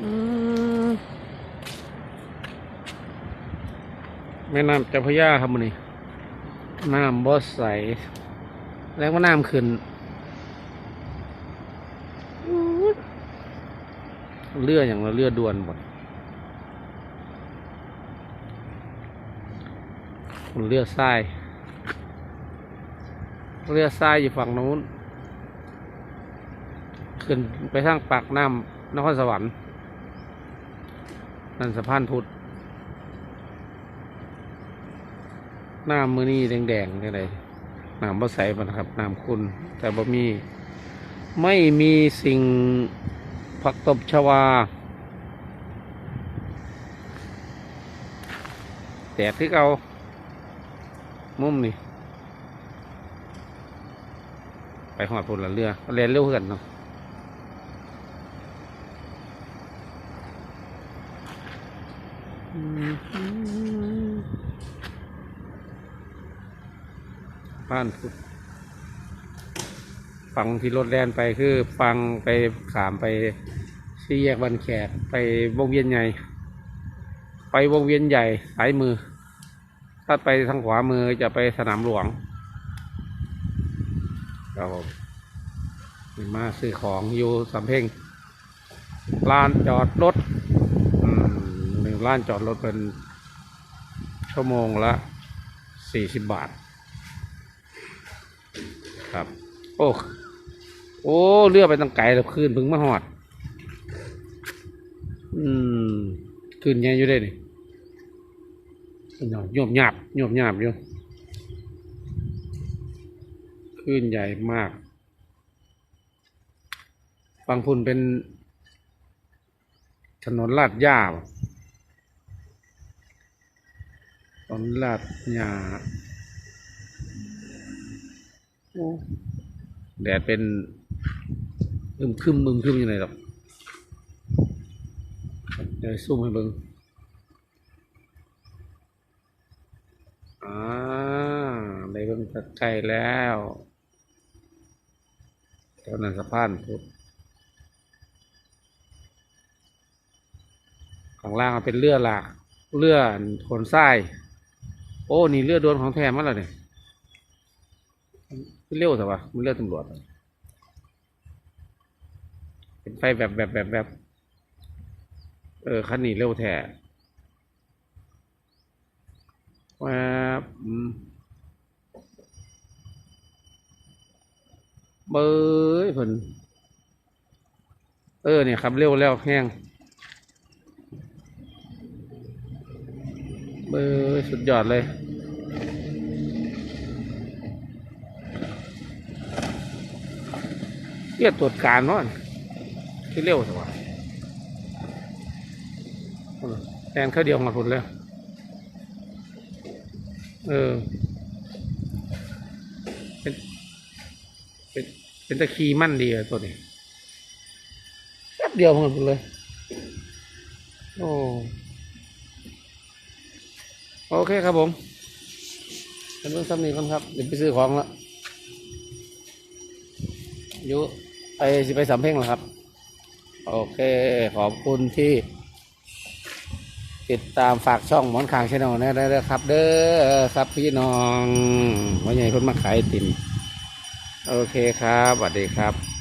แม่น้ำเจ้าพระยาครับมันนี่น้ำบ่ใส แล้วก็น้ำขึ้นเรืออย่างเราเรือด่วนหมดเรือดทรายเรือดทรายอยู่ฝั่งนู้น ขึ้นไปทางปากน้ำนครสวรรค์ นั่นสะพานพุทธน้ำมือนี่แดงๆนี่เลยน้ำบ่ใสบ่นะครับน้ำคุณแต่บ่มี ไม่มีสิ่งผักตบชวา แต่ที่เอามุมนี่ ไปหอดพุ่นละเรือเรียนเร็วขึ้นเนาะ บ้านพุทธฝั่งที่รถแล่นไปคือฟังไปขามไปสี่แยกบันแขกไปวงเวียนใหญ่ ไปวงเวียนใหญ่สายมือ ถ้าไปทางขวามือจะไปสนามหลวงครับผมมาซื้อของอยู่สำเพ็งลานจอดรถ หนึ่านจอดรถเป็นชั่วโมงละสี่สิบบาท ครับ โอ้โอ้เรือไปตั้งไกลแล้วคืนพึ่งมาหอด อืมคืนไงอยู่ได้นี่โยบหยาบโยบหยาบอยู่คืนใหญ่มากฟังพุ่นเป็นถนนลาดหญ้า บ่ถนนลาดหญ้าโอ้แดดเป็นอึมครึมมึมครึมยังไงหรอกเดี๋ยวซูมให้เบิ่งอ่าได้เบิ่งใกล้แล้วแถวนั้นสะพานพุทธข้างล่างมันเป็นเรือหลากเรือขนทราย โอ้นี่เรือดโดนของแท้มาแล้วเนี่ยเร็วแต่ว่ามันเร็วตำรวจเป็นไฟแบบแบบแบบแบบเออคันนี้เร็วแท้ว่าเบยเพิ่นเออเนี่ยครับเร็วแล้วแห้ง เบยสุดยอดเลย เรียกตรวจการเนาะที่เร็วสักว่าแทนเขาเดียวมาผลแล้ว เออ เป็น เป็น เป็นตะคีมั่นดีอะตัวนี้แป๊บเดียวมาผลเลย โอ้ โอเคครับผมเป็นเรื่องซ้ำนี้กันครับเดี๋ยวไปซื้อของแล้วอยู่ไปสิไปสำเพ็งเหรอครับ โอเคขอบคุณที่ ติดตามฝากช่องหมอนขางชแนลนะได้เลยครับ เด้อครับพี่น้องวันใหญ่เพิ่นมาขายไอติมโอเคครับสวัสดีครับ